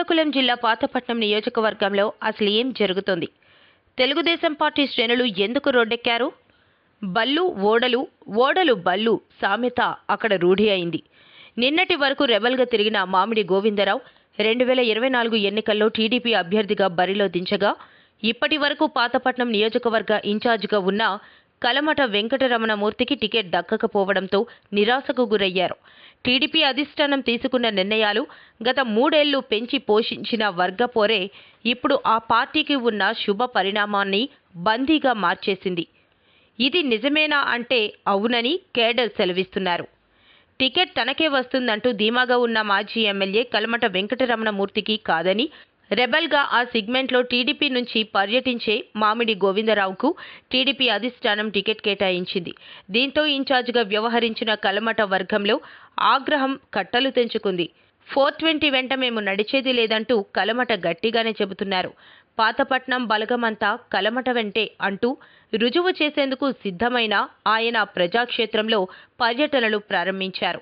శ్రీకాకుళం జిల్లా పాతపట్నం నియోజకవర్గంలో అసలు ఏం జరుగుతోంది? తెలుగుదేశం పార్టీ శ్రేణులు ఎందుకు రోడ్డెక్కారు? బల్లు ఓడలు ఓడలు బల్లు సామెత అక్కడ రూఢి అయింది. నిన్నటి వరకు రెబల్గా తిరిగిన మామిడి గోవిందరావు రెండు వేల ఇరవై నాలుగు ఎన్నికల్లో టీడీపీ అభ్యర్థిగా బరిలో దించగా ఇప్పటి వరకు పాతపట్నం నియోజకవర్గ ఇన్ఛార్జిగా ఉన్న కలమట వెంకటరమణమూర్తికి టికెట్ దక్కకపోవడంతో నిరాశకు గురయ్యారు. టీడీపీ అధిష్టానం తీసుకున్న నిర్ణయాలు గత మూడేళ్ళు పెంచి పోషించిన వర్గ పోరే ఇప్పుడు ఆ పార్టీకి ఉన్న శుభ పరిణామాన్ని బందీగా మార్చేసింది. ఇది నిజమేనా అంటే అవునని కేడర్ సెలవిస్తున్నారు. టికెట్ తనకే వస్తుందంటూ ధీమాగా ఉన్న మాజీ ఎమ్మెల్యే కలమట వెంకటరమణమూర్తికి కాదని రెబల్గా ఆ సిగ్మెంట్లో టీడీపీ నుంచి పర్యటించే మామిడి గోవిందరావుకు టీడీపీ అధిష్టానం టికెట్ కేటాయించింది. దీంతో ఇన్ఛార్జిగా వ్యవహరించిన కలమట వర్గంలో ఆగ్రహం కట్టలు తెంచుకుంది. ఫోర్ ట్వంటీ వెంట మేము నడిచేది లేదంటూ కలమట గట్టిగానే చెబుతున్నారు. పాతపట్నం బలగమంతా కలమట వెంటే అంటూ రుజువు చేసేందుకు సిద్ధమైన ఆయన ప్రజాక్షేత్రంలో పర్యటనలు ప్రారంభించారు.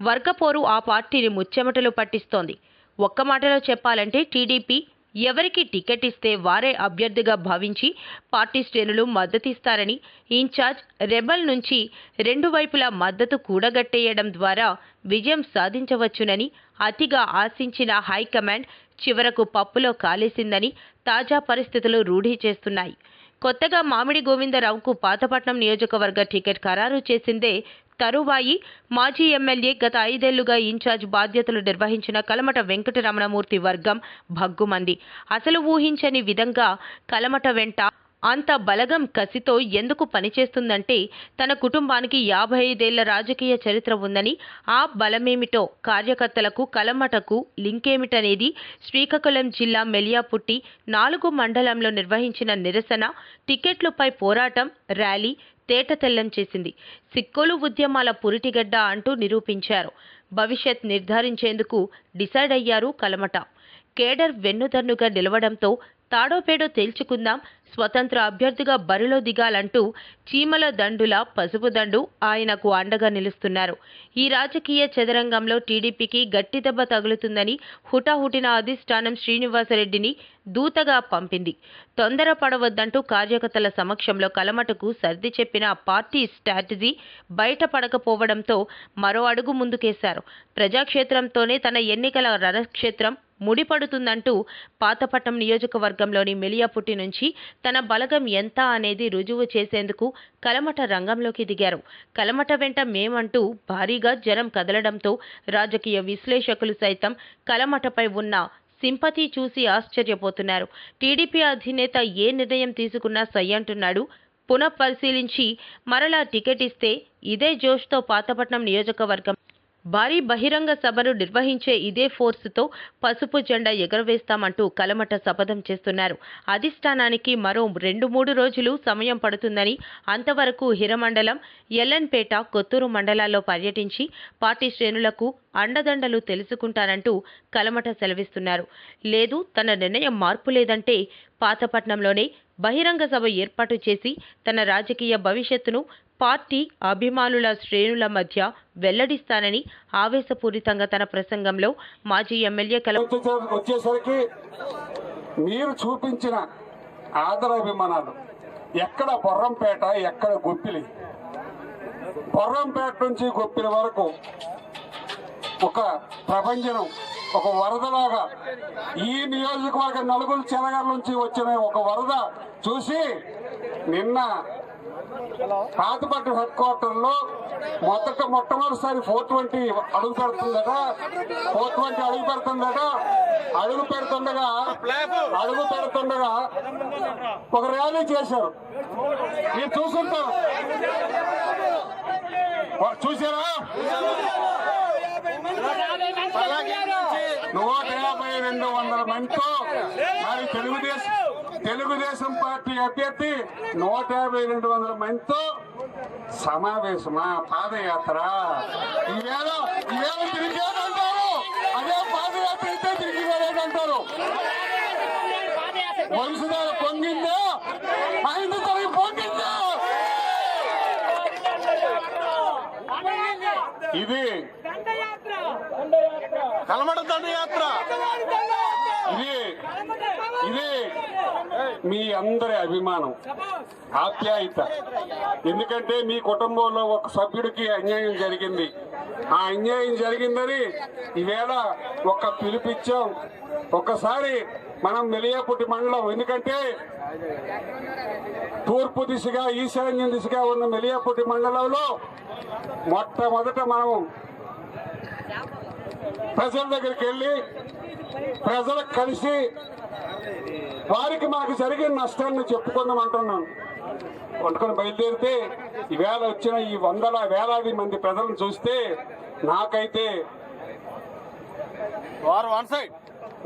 వర్గపోరు ఆ పార్టీని ముచ్చెమటలు పట్టిస్తోంది. ఒక్క మాటలో చెప్పాలంటే టీడీపీ ఎవరికి టికెట్ ఇస్తే వారే అభ్యర్థిగా భావించి పార్టీ శ్రేణులు మద్దతిస్తారని ఇన్ఛార్జ్ రెబల్ నుంచి రెండు వైపులా మద్దతు కూడగట్టేయడం ద్వారా విజయం సాధించవచ్చునని అతిగా ఆశించిన హైకమాండ్ చివరకు పప్పులో కాలేసిందని తాజా పరిస్థితులు రూఢీ చేస్తున్నాయి. కొత్తగా మామిడి గోవిందరావుకు పాతపట్నం నియోజకవర్గ టికెట్ ఖరారు చేసిందే తరువాయి మాజీ ఎమ్మెల్యే గత ఐదేళ్ళుగా ఇన్ఛార్జ్ బాధ్యతలు నిర్వహించిన కలమట వెంకటరమణమూర్తి వర్గం భగ్గుమంది. అసలు ఊహించని విధంగా కలమట వెంట అంత బలగం కసితో ఎందుకు పనిచేస్తుందంటే తన కుటుంబానికి యాభై ఐదేళ్ళ రాజకీయ చరిత్ర ఉందని ఆ బలమేమిటో కార్యకర్తలకు కలమటకు లింకేమిటనేది శ్రీకాకుళం జిల్లా మెలియాపుట్టి నాలుగు మండలంలో నిర్వహించిన నిరసన టికెట్లపై పోరాటం ర్యాలీ తేటతెల్లం చేసింది. సిక్కోలు ఉద్యమాల పురిటిగడ్డ అంటూ నిరూపించారు. భవిష్యత్ నిర్ధారించేందుకు డిసైడ్ అయ్యారు కలమట. కేడర్ వెన్నుదన్నుగా నిలవడంతో తాడోపేడో తేల్చుకుందాం. స్వతంత్ర అభ్యర్థిగా బరిలో దిగాలంటూ చీమల దండుల పసుపు దండు ఆయనకు అండగా నిలుస్తున్నారు. ఈ రాజకీయ చదరంగంలో టీడీపీకి గట్టి దెబ్బ తగులుతుందని హుటాహుటిన అధిష్టానం శ్రీనివాసరెడ్డిని దూతగా పంపింది. తొందర పడవద్దంటూ కార్యకర్తల సమక్షంలో కలమటకు సర్ది చెప్పిన పార్టీ స్ట్రాటజీ బయటపడకపోవడంతో మరో అడుగు ముందుకేశారు. ప్రజాక్షేత్రంతోనే తన ఎన్నికల రణక్షేత్రం ముడిపడుతుందంటూ పాతపట్నం నియోజకవర్గంలోని మెలియాపుట్టి నుంచి తన బలగం ఎంత అనేది రుజువు చేసేందుకు కలమట రంగంలోకి దిగారు. కలమట వెంట మేమంటూ భారీగా జనం కదలడంతో రాజకీయ విశ్లేషకులు సైతం కలమటపై ఉన్న సింపతి చూసి ఆశ్చర్యపోతున్నారు. టీడీపీ అధినేత ఏ నిర్ణయం తీసుకున్నా సై అంటున్నాడు. పునఃపరిశీలించి మరలా టికెట్ ఇస్తే ఇదే జోష్తో పాతపట్నం నియోజకవర్గం భారీ బహిరంగ సభను నిర్వహించే ఇదే ఫోర్సుతో పసుపు జెండా ఎగరవేస్తామంటూ కలమట శపథం చేస్తున్నారు. అధిష్టానానికి మరో రెండు మూడు రోజులు సమయం పడుతుందని అంతవరకు హిరమండలం ఎల్లన్పేట కొత్తూరు మండలాల్లో పర్యటించి పార్టీ శ్రేణులకు అండదండలు తెలుసుకుంటానంటూ కలమట సెలవిస్తున్నారు. లేదు తన నిర్ణయం మార్పు లేదంటే పాతపట్నంలోనే బహిరంగ సభ ఏర్పాటు చేసి తన రాజకీయ భవిష్యత్తును పార్టీ అభిమానుల శ్రేణుల మధ్య వెల్లడిస్తానని ఆవేశపూరితంగా తన ప్రసంగంలో మాజీ ఎమ్మెల్యే కల వచ్చేసరికి మీరు చూపించిన ఆదరాభిమానాలు. ఎక్కడ బొర్రంపేట ఎక్కడ గొప్పిలి. బొర్రంపేట నుంచి గొప్పిలి వరకు ఒక ప్రపంచం ఒక వరదలాగా ఈ నియోజకవర్గ నలుగురు చెరగల నుంచి వచ్చిన ఒక వరద చూసి నిన్న పాతపట్టు హెడ్ క్వార్టర్లో మొదట మొట్టమొదటిసారి ఫోర్ ట్వంటీ అడుగు పెడుతుందట. ఫోర్ ట్వంటీ అడుగు పెడుతుందట. అడుగు పెడుతుండగా అడుగు పెడుతుండగా ఒక ర్యాలీ చేశారు. మీరు చూసుంటారు. చూసారా నూట యాభై రెండు వందల మందితో మరి తెలుగుదేశం తెలుగుదేశం పార్టీ అభ్యర్థి నూట యాభై రెండు వందల మందితో సమావేశమా పాదయాత్ర. ఈవేళ ఈవేళ తిరిగేదంటారు అదే పాదయాత్ర అయితే తిరిగిపోలేదంటారు వంశధార పొంగిందా? ఆయన తనకి పొంగిందా? ఇది కలమడ దండయాత్ర. ఇది మీ అందరి అభిమానం ఆప్యాయత. ఎందుకంటే మీ కుటుంబంలో ఒక సభ్యుడికి అన్యాయం జరిగింది. ఆ అన్యాయం జరిగిందని ఈవేళ ఒక పిలిపిచ్చాం ఒక్కసారి మనం మెలియాపుట్టి మండలం ఎందుకంటే తూర్పు దిశగా ఈశాన్య దిశగా ఉన్న మెలియాపుట్టి మండలంలో మొట్టమొదట మనం ప్రజల దగ్గరికి వెళ్ళి ప్రజలకు కలిసి వారికి మాకు జరిగిన నష్టాన్ని చెప్పుకుందాం అంటున్నాను వండుకొని బయలుదేరితే ఈవేళ వచ్చిన ఈ వందల వేలాది మంది ప్రజలను చూస్తే నాకైతే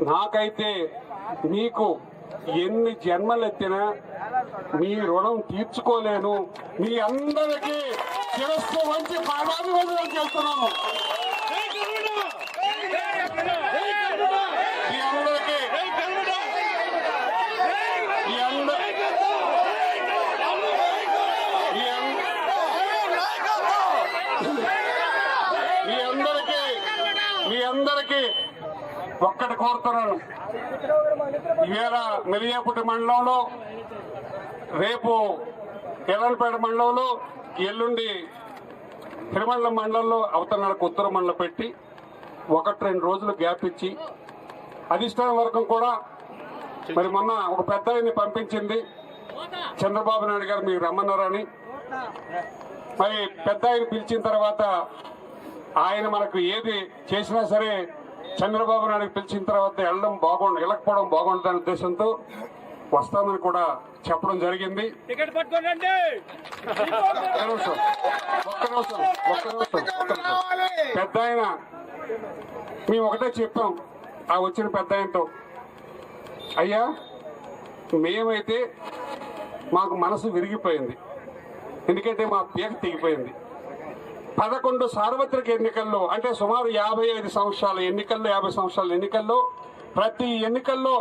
నాకైతే మీకు ఎన్ని జన్మలు ఎత్తినా మీ రుణం తీర్చుకోలేను. మీ అందరికీ శిరస్సు మంచి పాదాభివందనం చేస్తున్నాను మీ అందరికీ మీ అందరి మీ అం- మీ అందరికీ మీ కాబట్టి ఒక్కటి కోరుతున్నాను ఈవేళ మెలియాపుటి మండలంలో రేపు ఎల్లనపేట మండలంలో ఎల్లుండి తిరుమల మండలంలో అవతలనకు ఉత్తర మండలం పెట్టి ఒకటి రెండు రోజులు గ్యాప్ ఇచ్చి అధిష్టాన వర్గం కూడా మరి మొన్న ఒక పెద్ద ఆయన్ని పంపించింది చంద్రబాబు నాయుడు గారు మీరు రమ్మన్నారని. మరి పెద్ద ఆయన పిలిచిన తర్వాత ఆయన మనకు ఏది చేసినా సరే చంద్రబాబు నాయుడు పిలిచిన తర్వాత వెళ్ళడం బాగుండు వెళ్ళకపోవడం బాగుంటుందనే ఉద్దేశంతో వస్తామని కూడా చెప్పడం జరిగింది. పెద్ద ఆయన మేము ఒకటే చెప్పాం ఆ వచ్చిన పెద్ద ఆయనతో. అయ్యా మేమైతే మాకు మనసు విరిగిపోయింది. ఎందుకంటే మా పీక తెగిపోయింది. పదకొండు సార్వత్రిక ఎన్నికల్లో అంటే సుమారు యాభై ఐదు సంవత్సరాల ఎన్నికల్లో యాభై సంవత్సరాల ఎన్నికల్లో ప్రతి ఎన్నికల్లో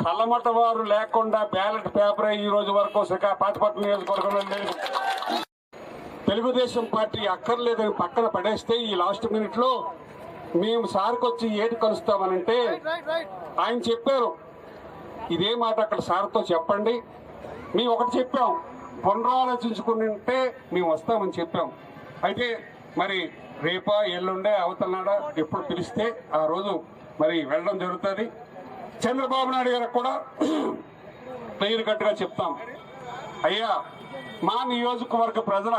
కలమట వారు లేకుండా బ్యాలెట్ పేపర్ ఈ రోజు వరకు శ్రీకా పాతపట్నం నియోజకవర్గంలో లేదు. తెలుగుదేశం పార్టీ అక్కర్లేదని పక్కన పడేస్తే ఈ లాస్ట్ మినిట్లో మేము సార్కి వచ్చి ఏటి కలుస్తామనంటే ఆయన చెప్పారు. ఇదే మాట అక్కడ సార్తో చెప్పండి. మేము ఒకటి చెప్పాం. పునరాలోచించుకుని ఉంటే మేము వస్తామని చెప్పాం. అయితే మరి రేపా ఎల్లుండే అవతలనాడ ఎప్పుడు పిలిస్తే ఆ రోజు మరి వెళ్ళడం జరుగుతుంది. చంద్రబాబు నాయుడు గారికి కూడా క్లియర్ కట్గా చెప్తాం. అయ్యా మా నియోజకవర్గ ప్రజల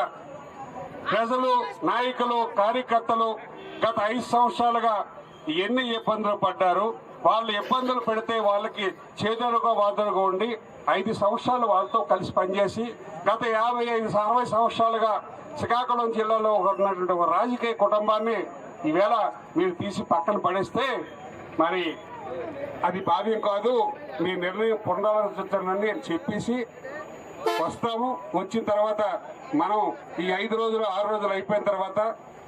ప్రజలు నాయకులు కార్యకర్తలు గత ఐదు సంవత్సరాలుగా ఎన్ని ఇబ్బందులు పడ్డారు వాళ్ళు ఇబ్బందులు పెడితే వాళ్ళకి చేదరుగా వాదరుగా ఉండి ఐదు సంవత్సరాలు వాళ్ళతో కలిసి పనిచేసి గత యాభై ఐదు అరవై సంవత్సరాలుగా శ్రీకాకుళం జిల్లాలో ఉన్నటువంటి ఒక రాజకీయ కుటుంబాన్ని ఈవేళ మీరు తీసి పక్కన పడేస్తే మరి అది భావ్యం కాదు. మీ నిర్ణయం పునరాలోచించండి చెప్పేసి వస్తాము. వచ్చిన తర్వాత మనం ఈ ఐదు రోజులు ఆరు రోజులు అయిపోయిన తర్వాత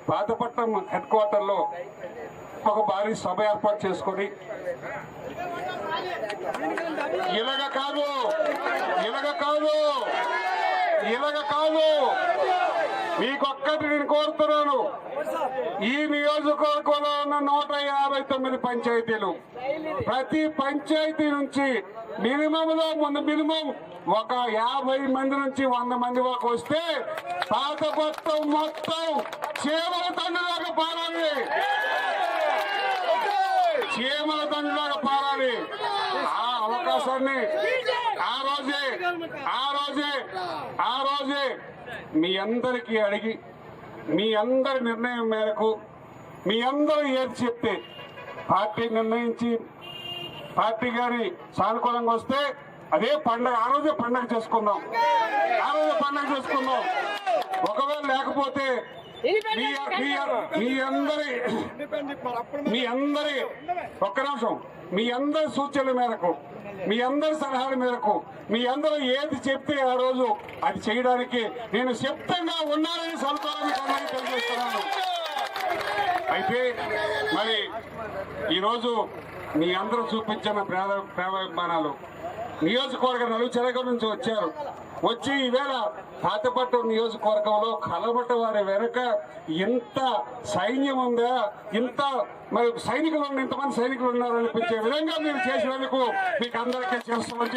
పాతపట్నం హెడ్ క్వార్టర్లో ఒక భారీ సభ ఏర్పాటు చేసుకొని ఇలాగ కాదు ఇలాగ కాదు ఇలాగ కాదు. మీకొక్కటి నేను కోరుతున్నాను. ఈ నియోజకవర్గంలో ఉన్న నూట యాభై తొమ్మిది పంచాయతీలు. ప్రతి పంచాయతీ నుంచి మినిమం లో ముందు మినిమం ఒక యాభై మంది నుంచి వంద మంది వరకు వస్తే పాత మొత్తం మొత్తం చీమల తండ్రిలాగా పారాలి. చీమల తండ్రిలాగా పారాలి. ఆ అవకాశాన్ని రోజే ఆ రోజే ఆ రోజే మీ అందరికీ అడిగి మీ అందరి నిర్ణయం మేరకు మీ అందరూ ఏది చెప్తే పార్టీ నిర్ణయించి పార్టీ గారి సానుకూలంగా వస్తే అదే పండగ ఆ రోజే పండగ చేసుకుందాం. ఆ రోజే పండగ చేసుకుందాం. ఒకవేళ లేకపోతే మీ మీ అందరి మీ అందరి ఒక్క నిమిషం. మీ అందరి సూచనల మేరకు మీ అందరి సలహాల మేరకు మీ అందరూ ఏది చెప్తే ఆ రోజు అది చేయడానికి నేను సిద్ధంగా ఉన్నానని సంతోషాన్ని తెలియజేస్తున్నాను. అయితే మరి ఈరోజు మీ అందరూ చూపించిన ప్రేమ ప్రేమాభిమానాలు నియోజకవర్గ నలుచెరగ నుంచి వచ్చారు. వచ్చి ఈవేళ పాతపట్నం నియోజకవర్గంలో కలబట్ట వారి వెనక ఇంత సైన్యం ఉందా? ఇంత మరి సైనికులు ఇంతమంది సైనికులు ఉన్నారనిపించే విధంగా మీరు చేసినందుకు మీకు అందరికీ చేస్తామని